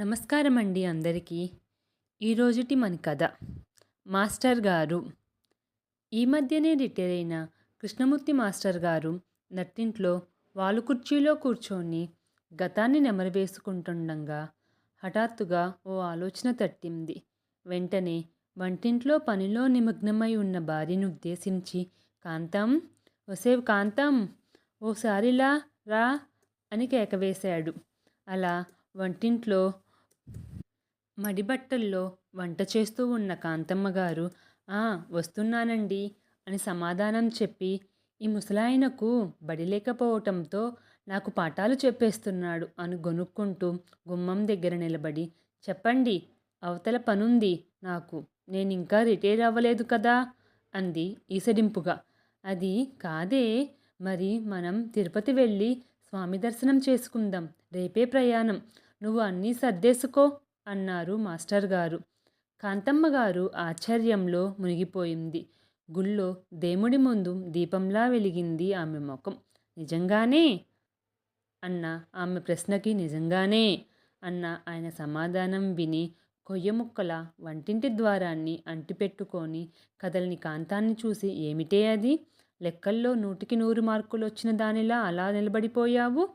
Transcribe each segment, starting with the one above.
నమస్కారం అండి అందరికీ ఈరోజుటి మన కథ. మాస్టర్ గారు. ఈ మధ్యనే రిటైర్ అయిన కృష్ణమూర్తి మాస్టర్ గారు నట్టింట్లో వాలు కుర్చీలో కూర్చొని గతాన్ని నెమరవేసుకుంటుండగా హఠాత్తుగా ఓ ఆలోచన తట్టింది. వెంటనే వంటింట్లో పనిలో నిమగ్నమై ఉన్న భార్యను ఉద్దేశించి కాంతం ఒసేవ్ కాంతం ఓసారిలా రా అని కేకవేశాడు. అలా వంటింట్లో మడిబట్టల్లో వంట చేస్తూ ఉన్న కాంతమ్మ గారు ఆ వస్తున్నానండి అని సమాధానం చెప్పి ఈ ముసలాయనకు బడి లేకపోవటంతో నాకు పాఠాలు చెప్పేస్తున్నాడు అని గొనుక్కుంటూ గుమ్మం దగ్గర నిలబడి చెప్పండి అవతల పనుంది నాకు నేను ఇంకా రిటైర్ అవ్వలేదు కదా అంది ఈసడింపుగా. అది కాదే మరి మనం తిరుపతి వెళ్ళి స్వామి దర్శనం చేసుకుందాం రేపే ప్రయాణం నువ్వు అన్నీ సర్దేసుకో అన్నారు మాస్టర్ గారు. కాంతమ్మ గారు ఆశ్చర్యంలో మునిగిపోయింది. గుళ్ళో దేవుడి ముందు దీపంలా వెలిగింది ఆమె ముఖం. నిజంగానే? అన్న ఆమె ప్రశ్నకి నిజంగానే? అన్న ఆయన సమాధానం విని కొయ్య ముక్కల వంటింటి ద్వారాన్ని అంటిపెట్టుకొని కదలని కాంతాన్ని చూసి ఏమిటే అది? లెక్కల్లో నూటికి నూరు మార్కులు వచ్చిన దానిలా అలా నిలబడిపోయావు?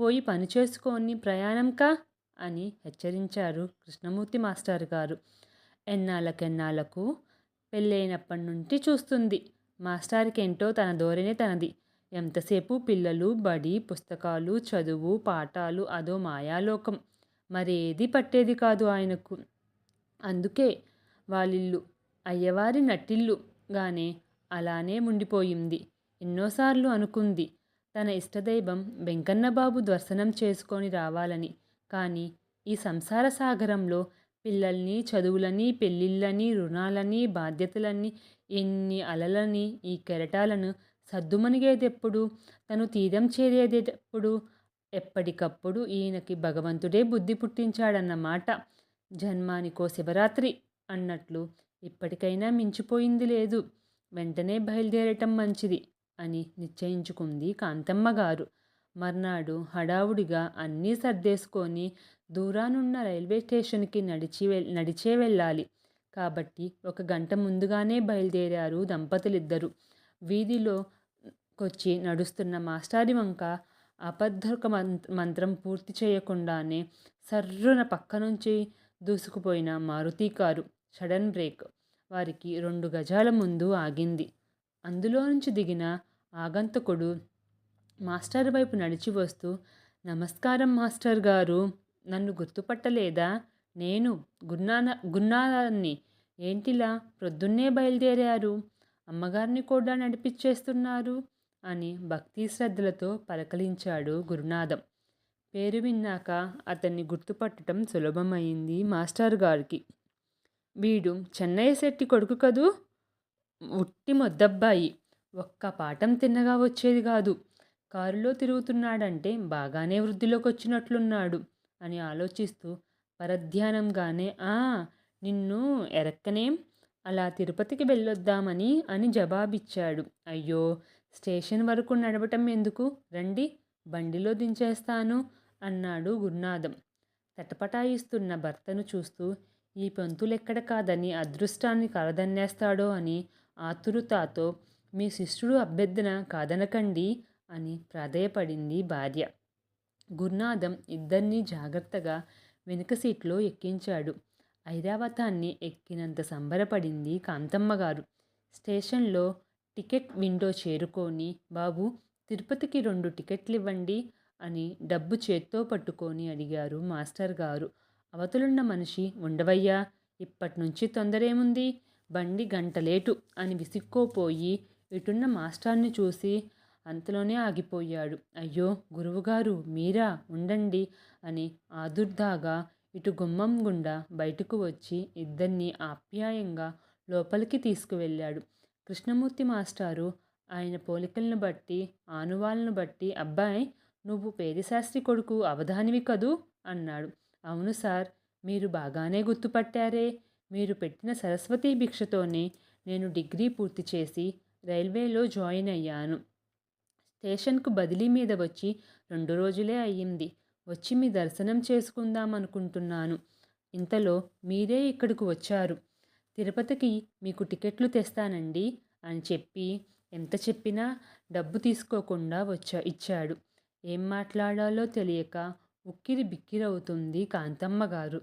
పోయి పని చేసుకొని ప్రయాణంకా? అని హెచ్చరించారు కృష్ణమూర్తి మాస్టర్ గారు. ఎన్నాళ్ళకెన్నాళ్ళకు పెళ్ళైనప్పటి నుండి చూస్తుంది. మాస్టార్కి ఏంటో తన ధోరణి తనది. ఎంతసేపు పిల్లలు బడి పుస్తకాలు చదువు పాఠాలు అదో మాయాలోకం. మరేది పట్టేది కాదు ఆయనకు. అందుకే వాళ్ళిల్లు అయ్యవారి నట్టిల్లుగానే అలానే ఉండిపోయింది. ఎన్నోసార్లు అనుకుంది తన ఇష్టదైవం వెంకన్నబాబు దర్శనం చేసుకొని రావాలని. కానీ ఈ సంసార సాగరంలో పిల్లల్ని చదువులని పెళ్ళిళ్ళని రుణాలని బాధ్యతలని ఎన్ని అలలని ఈ కెరటాలను సద్దుమణిగేదెప్పుడు తను తీరం చేరేదేటప్పుడు ఎప్పటికప్పుడు ఈయనకి భగవంతుడే బుద్ధి పుట్టించాడన్నమాట జన్మానికో శివరాత్రి అన్నట్లు ఇప్పటికైనా మించిపోయింది లేదు. వెంటనే బయలుదేరటం మంచిది అని నిశ్చయించుకుంది కాంతమ్మ గారు మర్నాడు హడావుడిగా అన్నీ సర్దేసుకొని దూరానున్న రైల్వే స్టేషన్కి నడిచి నడిచే వెళ్ళాలి. కాబట్టి ఒక గంట ముందుగానే బయలుదేరారు దంపతులిద్దరూ. వీధిలో కొచ్చి నడుస్తున్న మాస్టారి వంక అబద్ధక మంత్రం పూర్తి చేయకుండానే సర్రున పక్క నుంచి దూసుకుపోయిన మారుతీ కారు సడన్ బ్రేక్. వారికి రెండు గజాల ముందు ఆగింది. అందులో నుంచి దిగిన ఆగంతకుడు మాస్టర్ వైపు నడిచి వస్తూ నమస్కారం మాస్టర్ గారు నన్ను గుర్తుపట్టలేదా? నేను గున్నాన గున్నాన్ని ఏంటిలా? ప్రొద్దున్నే బయలుదేరారు. అమ్మగారిని కూడా నడిపించేస్తున్నారు అని భక్తి శ్రద్ధలతో పలకలించాడు గురునాథం. పేరు విన్నాక అతన్ని గుర్తుపట్టడం సులభమైంది మాస్టర్ గారికి. వీడు చెన్నయ్య శెట్టి కొడుకు కదూ? ఉట్టి మొద్దబ్బాయి. ఒక్క పాఠం తిన్నగా వచ్చేది కాదు. కారులో తిరుగుతున్నాడంటే బాగానే వృద్ధిలోకి వచ్చినట్లున్నాడు అని ఆలోచిస్తూ పరధ్యానంగానే ఆ నిన్ను ఎరక్కనేం అలా తిరుపతికి వెళ్ళొద్దామని అని జవాబిచ్చాడు. అయ్యో స్టేషన్ వరకు నడవటం ఎందుకు? రండి బండిలో దించేస్తాను అన్నాడు గురునాథం. తటపటాయిస్తున్న భర్తను చూస్తూ ఈ పంతులెక్కడ కాదని అదృష్టాన్ని కలదన్నేస్తాడో అని ఆతురుతాతో మీ శిష్యుడు అభ్యర్థన కాదనకండి అని ప్రాధేయపడింది భార్య. గురునాథం ఇద్దరినీ జాగ్రత్తగా వెనుక సీట్లో ఎక్కించాడు. ఐరావతాన్ని ఎక్కినంత సంబరపడింది కాంతమ్మ గారు. స్టేషన్లో టికెట్ విండో చేరుకొని బాబు తిరుపతికి రెండు టికెట్లు ఇవ్వండి అని డబ్బు చేత్తో పట్టుకొని అడిగారు మాస్టర్ గారు. అవతలున్న మనిషి ఉండవయ్యా ఇప్పటి నుంచి తొందరేముంది? బండి గంట లేటు అని విసిక్కోపోయి ఇటున్న మాస్టర్ని చూసి అంతలోనే ఆగిపోయాడు. అయ్యో గురువుగారు మీరా ఉండండి అని ఆదుర్దాగా ఇటు గుమ్మం గుండా బయటకు వచ్చి ఇద్దరిని ఆప్యాయంగా లోపలికి తీసుకువెళ్ళాడు. కృష్ణమూర్తి మాస్టారు ఆయన పోలికలను బట్టి ఆనువాలను బట్టి అబ్బాయి నువ్వు పేదశాస్త్రి కొడుకు అవధానివి కదూ? అన్నాడు. అవును సార్ మీరు బాగానే గుర్తుపట్టారే. మీరు పెట్టిన సరస్వతీ భిక్షతోనే నేను డిగ్రీ పూర్తి చేసి రైల్వేలో జాయిన్ అయ్యాను. స్టేషన్కు బదిలీ మీద వచ్చి రెండు రోజులే అయ్యింది. వచ్చి మీ దర్శనం చేసుకుందాం అనుకుంటున్నాను. ఇంతలో మీరే ఇక్కడికి వచ్చారు. తిరుపతికి మీకు టికెట్లు తెస్తానండి అని చెప్పి ఎంత చెప్పినా డబ్బు తీసుకోకుండా వచ్చా ఇచ్చాడు. ఏం మాట్లాడాలో తెలియక ఉక్కిరి బిక్కిరవుతుంది కాంతమ్మ గారు.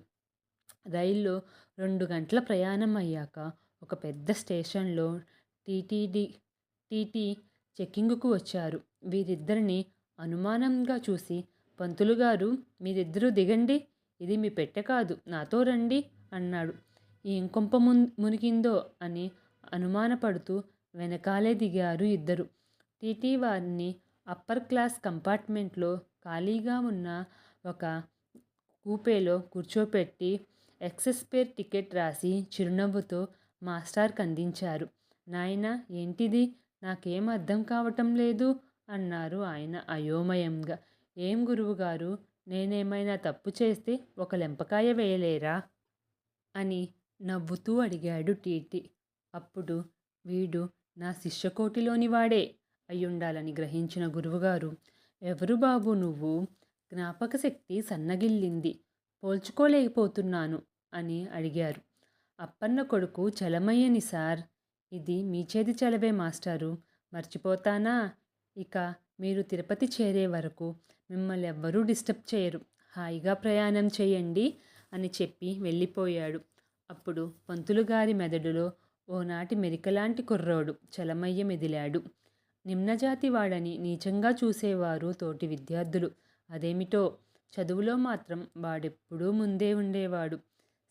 రైల్లో రెండు గంటల ప్రయాణం అయ్యాక ఒక పెద్ద స్టేషన్లో టీటీడీ టీటీ చెక్కింగ్కు వచ్చారు. వీరిద్దరిని అనుమానంగా చూసి పంతులు గారు మీరిద్దరూ దిగండి ఇది మీ పెట్టె కాదు నాతో రండి అన్నాడు. ఏం కొంప మున్ మునిగిందో అని అనుమానపడుతూ వెనకాలే దిగారు ఇద్దరు. టీటీ వారిని అప్పర్ క్లాస్ కంపార్ట్మెంట్లో ఖాళీగా ఉన్న ఒక కూపేలో కూర్చోపెట్టి ఎక్సెస్ పేర్ టికెట్ రాసి చిరునవ్వుతో మాస్టార్కి అందించారు. నాయన ఏంటిది? నాకేం అర్థం కావటం లేదు అన్నారు ఆయన అయోమయంగా. ఏం గురువుగారు నేనేమైనా తప్పు చేస్తే ఒక లెంపకాయ వేయలేరా అని నవ్వుతూ అడిగాడు టీటీ. అప్పుడు వీడు నా శిష్యకోటిలోని వాడే అయ్యుండాలని గ్రహించిన గురువుగారు ఎవరు బాబు నువ్వు? జ్ఞాపక శక్తి సన్నగిల్లింది. పోల్చుకోలేకపోతున్నాను అని అడిగారు. అప్పన్న కొడుకు చలమయ్యని సార్. ఇది మీ చేతి చలవే మాస్టారు. మర్చిపోతానా? ఇక మీరు తిరుపతి చేరే వరకు మిమ్మల్ని ఎవ్వరూ డిస్టర్బ్ చేయరు. హాయిగా ప్రయాణం చేయండి అని చెప్పి వెళ్ళిపోయాడు. అప్పుడు పంతులు గారి మెదడులో ఓనాటి మెరికలాంటి కుర్రోడు చలమయ్య మెదిలాడు. నిమ్నజాతి వాడని నీచంగా చూసేవారు తోటి విద్యార్థులు. అదేమిటో చదువులో మాత్రం వాడెప్పుడూ ముందే ఉండేవాడు.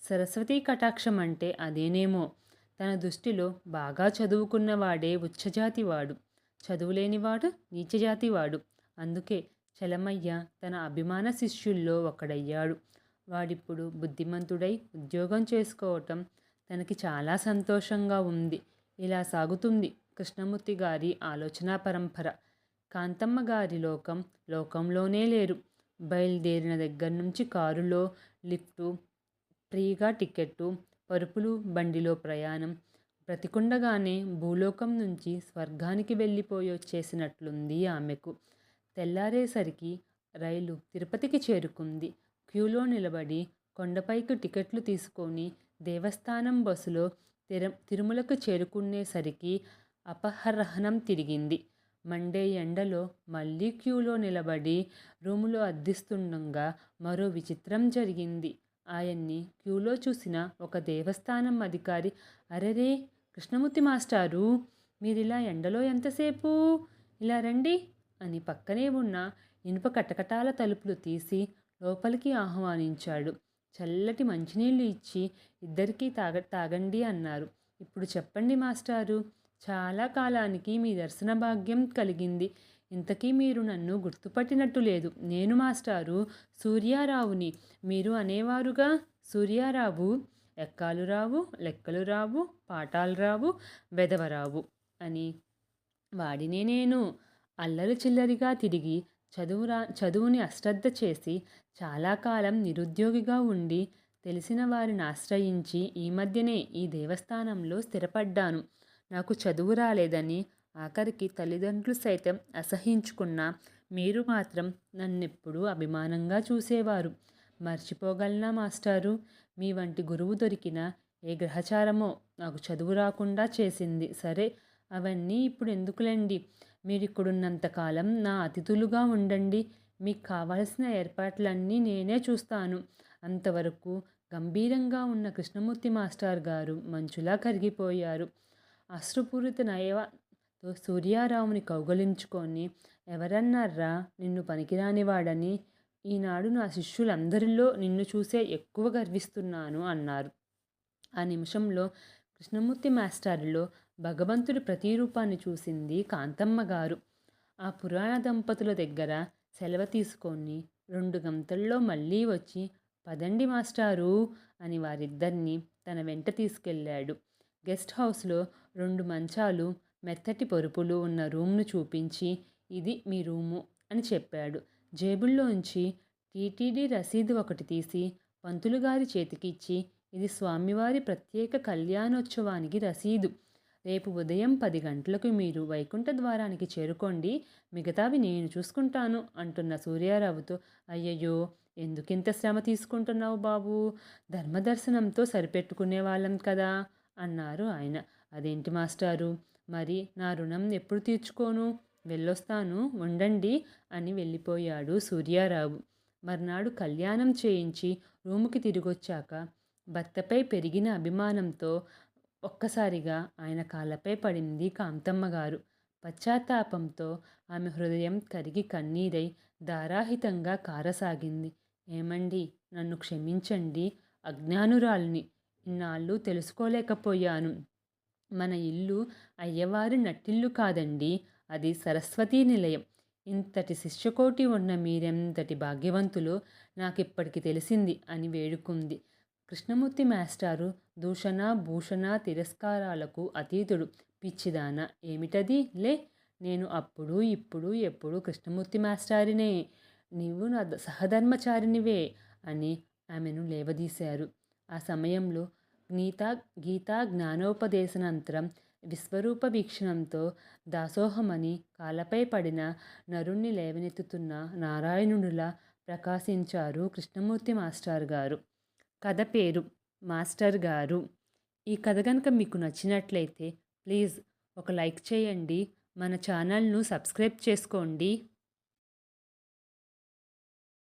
సరస్వతీ కటాక్షం అంటే అదేనేమో. తన దృష్టిలో బాగా చదువుకున్నవాడే ఉచ్చజాతివాడు చదువులేనివాడు నీచజాతివాడు. అందుకే చలమయ్య తన అభిమాన శిష్యుల్లో ఒకడయ్యాడు. వాడిప్పుడు బుద్ధిమంతుడై ఉద్యోగం చేసుకోవటం తనకి చాలా సంతోషంగా ఉంది. ఇలా సాగుతుంది కృష్ణమూర్తి గారి ఆలోచన పరంపర. కాంతమ్మ గారి లోకం లోకంలోనే లేరు. బయలుదేరిన దగ్గర నుంచి కారులో లిఫ్టు ఫ్రీగా టికెట్టు పరుపులు బండిలో ప్రయాణం బ్రతికుండగానే భూలోకం నుంచి స్వర్గానికి వెళ్ళిపోయి వచ్చేసినట్లుంది ఆమెకు. తెల్లారేసరికి రైలు తిరుపతికి చేరుకుంది. క్యూలో నిలబడి కొండపైకి టికెట్లు తీసుకొని దేవస్థానం బస్సులో తిర తిరుమలకు చేరుకునేసరికి అపహరహనం తిరిగింది. మండే ఎండలో మళ్ళీ క్యూలో నిలబడి రూములో అద్దిస్తుండగా మరో విచిత్రం జరిగింది. ఆయన్ని క్యూలో చూసిన ఒక దేవస్థానం అధికారి అరెరే కృష్ణమూర్తి మాస్టారు మీరిలా ఎండలో ఎంతసేపు? ఇలా రండి అని పక్కనే ఉన్న ఇనుప కటకటాల తలుపులు తీసి లోపలికి ఆహ్వానించాడు. చల్లటి మంచినీళ్ళు ఇచ్చి ఇద్దరికీ తాగ తాగండి అన్నారు. ఇప్పుడు చెప్పండి మాస్టారు చాలా కాలానికి మీ దర్శన భాగ్యం కలిగింది. ఇంతకీ మీరు నన్ను గుర్తుపట్టినట్టు లేదు. నేను మాస్టారు సూర్యారావుని. మీరు అనేవారుగా సూర్యారావు? ఎక్కాలు రావు లెక్కలు రావు పాఠాలు రావు వెదవరావు అని వాడినే నేను. అల్లరి చిల్లరిగా తిరిగి చదువురా చదువుని అశ్రద్ధ చేసి చాలా కాలం నిరుద్యోగిగా ఉండి తెలిసిన వారిని ఆశ్రయించి ఈ మధ్యనే ఈ దేవస్థానంలో స్థిరపడ్డాను. నాకు చదువు రాలేదని ఆఖరికి తల్లిదండ్రులు సైతం అసహించుకున్న మీరు మాత్రం నన్నెప్పుడూ అభిమానంగా చూసేవారు. మర్చిపోగలనా మాస్టారు? మీ వంటి గురువు దొరికిన ఏ గ్రహచారమో నాకు చదువు రాకుండా చేసింది. సరే అవన్నీ ఇప్పుడు ఎందుకులేండి? మీరు ఇక్కడున్నంతకాలం నా అతిథులుగా ఉండండి. మీకు కావాల్సిన ఏర్పాట్లన్నీ నేనే చూస్తాను. అంతవరకు గంభీరంగా ఉన్న కృష్ణమూర్తి మాస్టర్ గారు మంచులా కరిగిపోయారు. అశ్రుపూరిత నయవతో సూర్యారావుని కౌగలించుకొని ఎవరన్నారా నిన్ను పనికిరానివాడని ఈనాడు నా శిష్యులందరిలో నిన్ను చూసే ఎక్కువ గర్విస్తున్నాను అన్నారు. ఆ నిమిషంలో కృష్ణమూర్తి మాస్టారులో భగవంతుడి ప్రతిరూపాన్ని చూసింది కాంతమ్మ గారు ఆ పురాణ దంపతుల దగ్గర సెలవు తీసుకొని రెండు గంటల్లో మళ్ళీ వచ్చి పదండి మాస్టారు అని వారిద్దరిని తన వెంట తీసుకెళ్ళాడు. గెస్ట్ హౌస్లో రెండు మంచాలు మెత్తటి పరుపులు ఉన్న రూమ్ను చూపించి ఇది మీ రూము అని చెప్పాడు. జేబుల్లోంచి టీటీడీ రసీదు ఒకటి తీసి పంతులు గారి చేతికిచ్చి ఇది స్వామివారి ప్రత్యేక కళ్యాణోత్సవానికి రసీదు. రేపు ఉదయం పది గంటలకు మీరు వైకుంఠ ద్వారానికి చేరుకోండి. మిగతావి నేను చూసుకుంటాను అంటున్న సూర్యారావుతో అయ్యయ్యో ఎందుకింత శ్రమ తీసుకుంటున్నావు బాబు? ధర్మదర్శనంతో సరిపెట్టుకునే వాళ్ళం కదా అన్నారు ఆయన. అదేంటి మాస్టారు? మరి నా రుణం ఎప్పుడు తీర్చుకోను? వెళ్ళొస్తాను ఉండండి అని వెళ్ళిపోయాడు సూర్యారావు. మర్నాడు కళ్యాణం చేయించి రూముకి తిరిగొచ్చాక భర్తపై పెరిగిన అభిమానంతో ఒక్కసారిగా ఆయన కాళ్ళపై పడింది కాంతమ్మ గారు పశ్చాత్తాపంతో ఆమె హృదయం కరిగి కన్నీరై ధారాహితంగా కారసాగింది. ఏమండి నన్ను క్షమించండి అజ్ఞానురాల్ని. ఇన్నాళ్ళు తెలుసుకోలేకపోయాను. మన ఇల్లు అయ్యవారి నట్టిల్లు కాదండి అది సరస్వతీ నిలయం. ఇంతటి శిష్యకోటి ఉన్న మీరెంతటి భాగ్యవంతులో నాకిప్పటికి తెలిసింది అని వేడుకుంది. కృష్ణమూర్తి మాస్టారు దూషణ భూషణ తిరస్కారాలకు అతీతుడు. పిచ్చిదాన ఏమిటది? లే నేను అప్పుడు ఇప్పుడు ఎప్పుడు కృష్ణమూర్తి మాస్టారినే నీవు నా సహధర్మచారినివే అని ఆమెను లేవదీశారు. ఆ సమయంలో గీతా గీతా జ్ఞానోపదేశనంతరం విశ్వరూప వీక్షణంతో దాసోహమని కాళ్ళపై పడిన నరుణ్ణి లేవనెత్తుతున్న నారాయణుడిలా ప్రకాశించారు కృష్ణమూర్తి మాస్టర్ గారు. కథ పేరు మాస్టర్ గారు. ఈ కథ కనుక మీకు నచ్చినట్లయితే ప్లీజ్ ఒక లైక్ చేయండి. మన ఛానల్ను సబ్స్క్రైబ్ చేసుకోండి.